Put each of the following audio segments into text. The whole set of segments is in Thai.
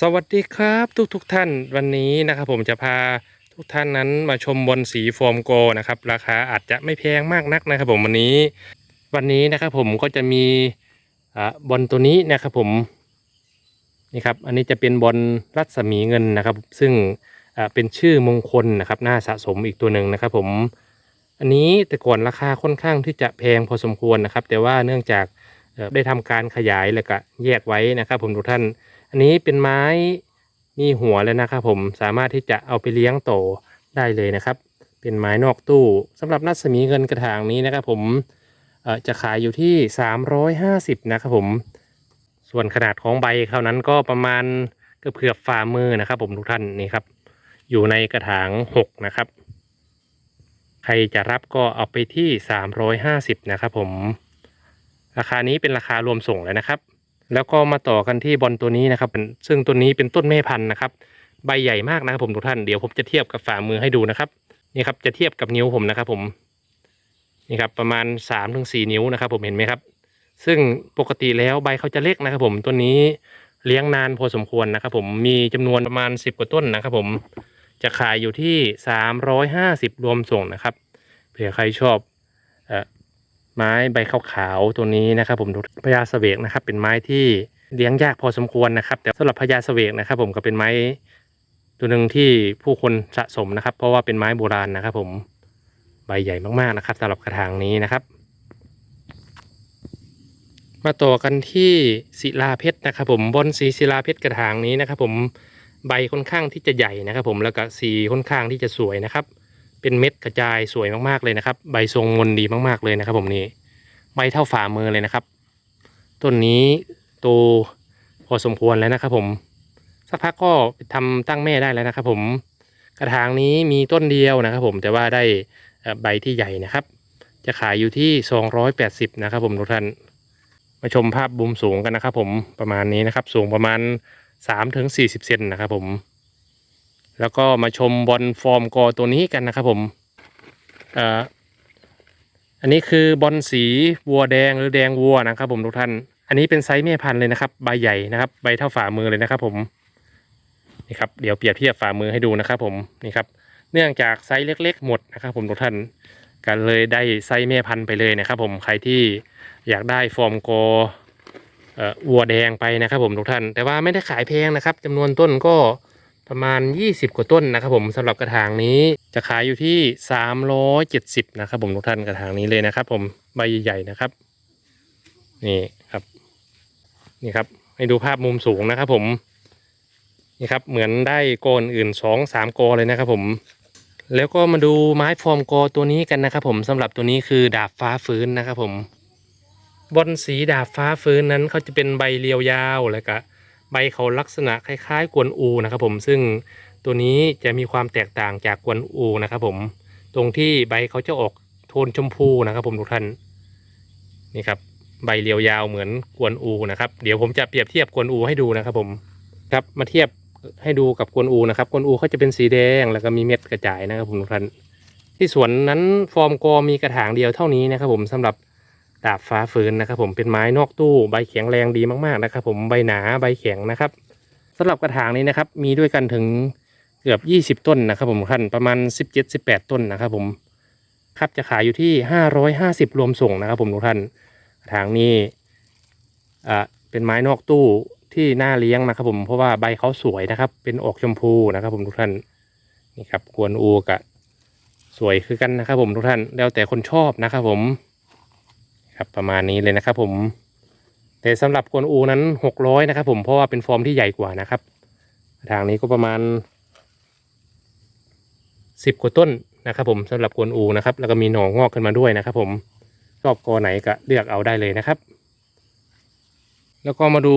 สวัสดีครับทุกทุกๆท่านวันนี้นะครับผมจะพาทุกท่านนั้นมาชมบอลสีโฟมโกนะครับ ราคาอาจจะไม่แพงมากนักนะครับผมวันนี้วันนี้นะครับผมก็จะมีอ่าบอลตัวนี้นะครับผมนี่ครับอันนี้จะเป็นบอลรัศมีเงินนะครับ ซึ่งอ่าเป็นชื่อมงคลนะครับน่าสะสมอีกตัวหนึ่งนะครับ ผมอันนี้แต่ก่อนราคาค่อนข้างที่จะแพงพอสมควรนะครับ แต่ว่าเนื่องจากได้ทำการขยายแล้วก็แยกไว้นะครับ ผมทุกท่าน อันนี้เป็นไม้มีหัวแล้วนะครับผมสามารถที่จะเอาไปเลี้ยงโตได้เลยนะครับ เป็นไม้นอกตู้สำหรับนัศมีเงินกระถางนี้นะครับผมเอ่อจะขายอยู่ที่ 350 นะครับผม ส่วนขนาดของใบเขานั้นก็ประมาณเกือบเกือบฝ่ามือนะครับ ผมทุกท่านนี่ครับ อยู่ในกระถาง 6 นะครับ ใครจะรับก็เอาไปที่ 350 นะครับผม ราคานี้เป็นราคารวมส่งเลยนะครับ แล้วก็มาต่อกันที่บอลตัวนี้นะครับ ซึ่งตัวนี้เป็นต้นแม่พันธุ์นะครับ ใบใหญ่มากนะครับผมทุกท่าน เดี๋ยวผมจะเทียบกับฝ่ามือให้ดูนะครับ นี่ครับจะเทียบกับนิ้วผมนะครับ ผม นี่ครับประมาณ3าถึงสนิ้วนะครับ ผมเห็นไหมครับ ซึ่งปกติแล้วใบเขาจะเล็กนะครับ ผมต้นนี้เลี้ยงนานพอสมควรนะครับ ผมมีจำนวนประมาณ 10 กว่าต้นนะครับ ผมจะขายอยู่ที่ 350 รวมส่งนะครับเผื่อใครชอบอ่อ ไม้ใบขาวๆตัวนี้นะครับ ผมพญาเสวกนะครับ เป็นไม้ที่เลี้ยงยากพอสมควรนะครับ แต่สำหรับพญาเสวกนะครับ ผมก็เป็นไม้ตัวหนึ่งที่ผู้คนสะสมนะครับ เพราะว่าเป็นไม้โบราณนะครับ ผมใบใหญ่มากๆนะครับสำหรับกระถางนี้นะครับ มาต่อกันที่ศิลาเพชรนะครับ ผมบนสีศิลาเพชรกระถางนี้นะครับ ผมใบค่อนข้างที่จะใหญ่นะครับ ผมแล้วก็สีค่อนข้างที่จะสวยนะครับ เป็นเม็ดกระจายสวยมากๆเลยนะครับ ใบทรงมนดีมากๆเลยนะครับ ผมนี่ใบเท่าฝ่ามือเลยนะครับ ต้นนี้โตพอสมควรแล้วนะครับ ผม สักพักก็ทำตั้งแม่ได้แล้วนะครับ ผมกระถางนี้มีต้นเดียวนะครับ ผมแต่ว่าได้ใบที่ใหญ่นะครับ จะขายอยู่ที่ 280 นะครับ ผมทุกท่านมาชมภาพบุมสูงกันนะครับ ผมประมาณนี้นะครับ สูงประมาณ3-40เซนนะครับ ผม แล้วก็มาชมบอลฟอร์มกอตัวนี้กันนะครับผมอันนี้คือบอลสีวัวแดงหรือแดงวัวนะครับ ผมทุกท่าน อันนี้เป็นไซส์แม่พันธุ์เลยนะครับ ใบใหญ่นะครับ ใบเท่าฝ่ามือเลยนะครับ ผมนี่ครับเดี๋ยวเปรียบเทียบฝ่ามือให้ดูนะครับ ผมนี่ครับ เนื่องจากไซส์เล็ก ๆ หมดนะครับ ผมทุกท่านกันเลยได้ไซส์แม่พันธุ์ไปเลยนะครับ ผมใครที่อยากได้ฟอร์มกอเอ่อวัวแดงไปนะครับ ผมทุกท่าน แต่ว่าไม่ได้ขายแพงนะครับจำนวนต้นก็ ประมาณ 20 กว่าต้นนะครับผมสำหรับกระถางนี้จะขายอยู่ที่ 370 นะครับผมทุกท่านกระถางนี้เลยนะครับผมใบใหญ่ๆนะครับ นี่ครับ นี่ครับ ให้ดูภาพมุมสูงนะครับผม นี่ครับเหมือนได้โกนอื่นสองสามโกเลยนะครับผม แล้วก็มาดูไม้ฟอร์มโกตัวนี้กันนะครับผมสำหรับตัวนี้คือดาบฟ้าฟื้นนะครับผมบอนสีดาบฟ้าฟื้นนั้นเขาจะเป็นใบเรียวยาวแล้วก็ ใบเขาลักษณะคล้ายๆ กวนอูนะครับผมซึ่งตัวนี้จะมีความแตกต่างจากกวนอูนะครับผมตรงที่ใบเขาจะออกโทนชมพูนะครับผมทุกท่านนี่ครับใบเรียวยาวเหมือนกวนอูนะครับเดี๋ยวผมจะเปรียบเทียบกวนอูให้ดูนะครับผมครับมาเทียบให้ดูกับกวนอูนะครับกวนอูเขาจะเป็นสีแดงแล้วก็มีเม็ดกระจายนะครับผมทุกท่านที่สวนนั้นฟอร์มกอมีกระถางเดียวเท่านี้นะครับผมสำหรับ ดาบฟ้าฟื้นนะครับ ผมเป็นไม้นอกตู้ใบแข็งแรงดีมากๆนะครับ ผมใบหนาใบแข็งนะครับสำหรับกระถางนี้นะครับ มีด้วยกันถึงเกือบ 20 ต้นนะครับ ผมขั้นประมาณ 17-18 ต้นนะครับ ผมครับจะขายอยู่ที่ 550 รวมส่งนะครับ ผมทุกท่านกระถางนี้อ่าเป็นไม้นอกตู้ที่น่าเลี้ยงนะครับ ผมเพราะว่าใบเขาสวยนะครับ เป็นออกชมพูนะครับ ผมทุกท่านนี่ครับกวนอูกะสวยคือกันนะครับ ผมทุกท่านแล้วแต่คนชอบนะครับ ผม ครับประมาณนี้เลยนะครับผม แต่สำหรับกวนอูนั้นหกร้อยนะครับผมเพราะว่าเป็นฟอร์มที่ใหญ่กว่านะครับ ทางนี้ก็ประมาณสิบกว่าต้นนะครับผมสำหรับกวนอูนะครับ แล้วก็มีหน่องอกขึ้นมาด้วยนะครับผมชอบกอไหนก็เลือกเอาได้เลยนะครับ แล้วก็มาดู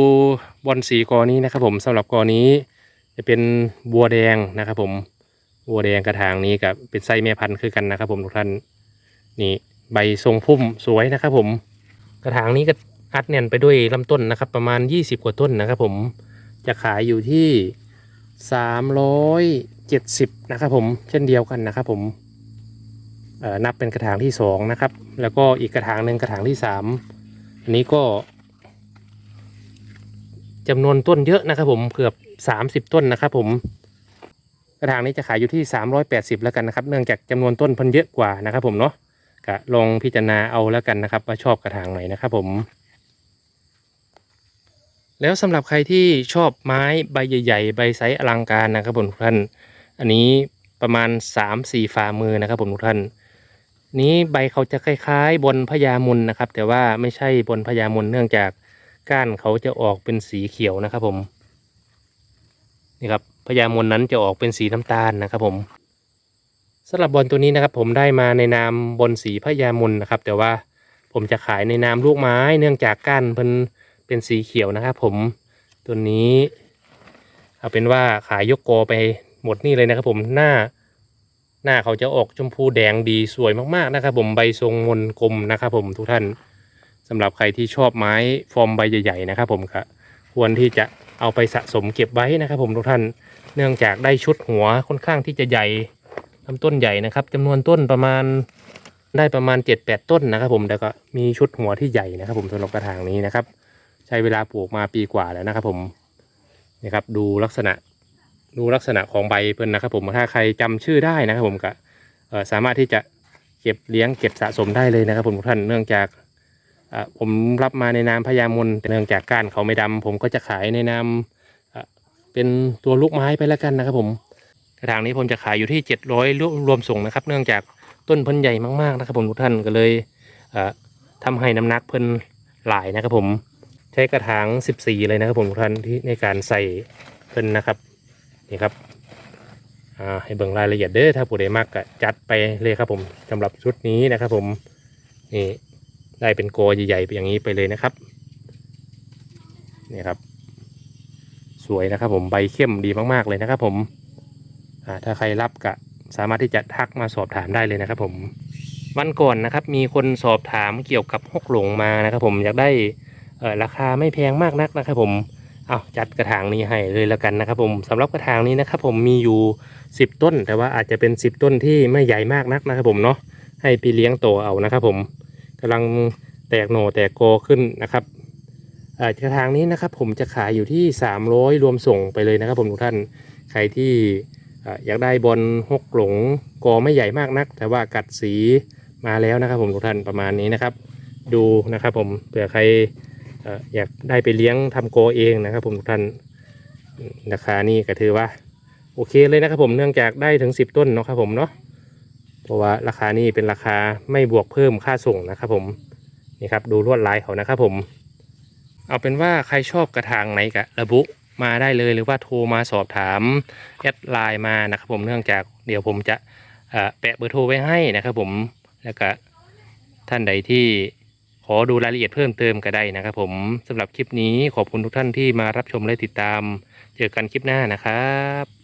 บอลสีกอนี้นะครับผมสำหรับกอนี้ จะเป็นบัวแดงนะครับผมบัวแดงกระถางนี้กับเป็นไส้แม่พันธุ์คือกันนะครับ ผมทุกท่านนี่ ใบทรงพุ่มสวยนะครับผม กระถางนี้ก็อัดแน่นไปด้วยลำต้นนะครับ ประมาณ 20 กว่าต้นนะครับ ผมจะขายอยู่ที่ 370 นะครับผมเช่นเดียวกันนะครับ ผมเอ่อนับเป็นกระถางที่2นะครับ แล้วก็อีกกระถางหนึ่งกระถางที่ 3 อันนี้ก็จำนวนต้นเยอะนะครับ ผมเกือบ 30 ต้นนะครับ ผมกระถางนี้จะขายอยู่ที่ 380 แล้วกันนะครับ เนื่องจากจำนวนต้นเพันเยอะกว่านะครับ ผมเนาะ ก็ลองพิจารณาเอาแล้วกันนะครับ ว่าชอบกระถางไหนนะครับผม แล้วสำหรับใครที่ชอบไม้ใบใหญ่ๆใบไซส์อลังการนะครับผมทุกท่าน อันนี้ประมาณ 3-4 ฝ่ามือนะครับผมทุกท่าน นี้ใบเขาจะคล้ายๆ บนพญามุนนะครับ แต่ว่าไม่ใช่บนพญามุนเนื่องจากก้านเขาจะออกเป็นสีเขียวนะครับผมนี่ครับพญามนนั้นจะออกเป็นสีน้ำตาลนะครับผม สำหรับบอลตัวนี้นะครับ ผมได้มาในนามบอลสีพญามนนะครับ แต่ว่าผมจะขายในนามลูกไม้ เนื่องจากก้านเพิ่นเป็นสีเขียวนะครับ ผมตัวนี้เอาเป็นว่าขายยกโกไปหมดนี่เลยนะครับ ผมหน้าหน้าเขาจะออกชมพูแดงดีสวยมากๆนะครับ ผมใบทรงมนกลมนะครับ ผมทุกท่านสำหรับใครที่ชอบไม้ฟอร์มใบใหญ่ๆนะครับ ผมก็ควรที่จะเอาไปสะสมเก็บไว้นะครับ ผมทุกท่านเนื่องจากได้ชุดหัวค่อนข้างที่จะใหญ่ ลำต้นใหญ่นะครับจำนวนต้นประมาณได้ประมาณ 7-8 ต้นนะครับ ผมแล้วก็มีชุดหัวที่ใหญ่นะครับ ผมสำหรับกระถางนี้นะครับ ใช้เวลาปลูกมาปีกว่าแล้วนะครับ ผมนี่ครับดูลักษณะดูลักษณะของใบเพิ่นนะครับ ผมถ้าใครจำชื่อได้นะครับ ผมก็สามารถที่จะเก็บเลี้ยงเก็บสะสมได้เลยนะครับ ผมทุกท่านเนื่องจากผมรับมาในนามพญามนแต่เนื่องจากก้านเขาไม่ดำผมก็จะขายในนามเป็นตัวลูกไม้ไปแล้วกันนะครับ ผม กระถางนี้ผมจะขายอยู่ที่ 700รวรวมส่งนะครับ เนื่องจากต้นเพิ่นใหญ่มากๆนะครับ ผมทุกท่านก็เลยเอ่อทำให้น้ำหนักเพิ่นหลายนะครับ ผมใช้กระถาง 14 เลยนะครับ ผมทุกท่านที่ในการใส่เพิ่นนะครับนี่ครับให้เบิ่งรายละเอียดเด้อถ้าผู้ใดมากก็จัดไปเลยครับ ผมสำหรับชุดนี้นะครับ ผมนี่ได้เป็นโกใหญ่ๆอย่างนี้ไปเลยนะครับนี่ครับ สวยนะครับ ผมใบเข้มดีมากๆเลยนะครับ ผม ถ้าใครรับก็สามารถที่จะทักมาสอบถามได้เลยนะครับ ผมวันก่อนนะครับ มีคนสอบถามเกี่ยวกับฮกหลงมานะครับ ผมอยากได้เราคาไม่แพงมากนักนะครับ ผมเอาจัดกระถางนี้ให้เลยแล้วกันนะครับ ผมสำหรับกระถางนี้นะครับ ผมมีอยู่ 10 ต้น แต่ว่าอาจจะเป็น 10 ต้นที่ไม่ใหญ่มากนักนะครับ ผมเนาะให้พี่เลี้ยงโตเอานะครับ ผมกำลังแตกโหน่แตกโกขึ้นนะครับกระถางนี้นะครับ ผมจะขายอยู่ที่ 300 รวมส่งไปเลยนะครับ ผมทุกท่านใครที่ อยากได้บอลหกหลงกอไม่ใหญ่มากนัก แต่ว่ากัดสีมาแล้วนะครับผมทุกท่านประมาณนี้นะครับ ดูนะครับผมเผื่อใครออยากได้ไปเลี้ยงทำโกเองนะครับผมทุกท่านราคานี่ก็ถือว่าโอเคเลยนะครับผมเนื่องจากได้ถึง 10 ต้นเนาะครับผมเนาะเพราะว่าราคานี่เป็นราคาไม่บวกเพิ่มค่าส่งนะครับผมนี่ครับดูลวดลายเขานะครับผม เอาเป็นว่าใครชอบกระถางไหนกะระบุ มาได้เลยหรือว่าโทรมาสอบถามแอดไลน์มานะครับผมเนื่องจากเดี๋ยวผมจะแปะเบอร์โทรไว้ให้นะครับผมแล้วก็ท่านใดที่ขอดูรายละเอียดเพิ่มเติมก็ได้นะครับผมสำหรับคลิปนี้ขอบคุณทุกท่านที่มารับชมและติดตาม เจอกันคลิปหน้านะครับ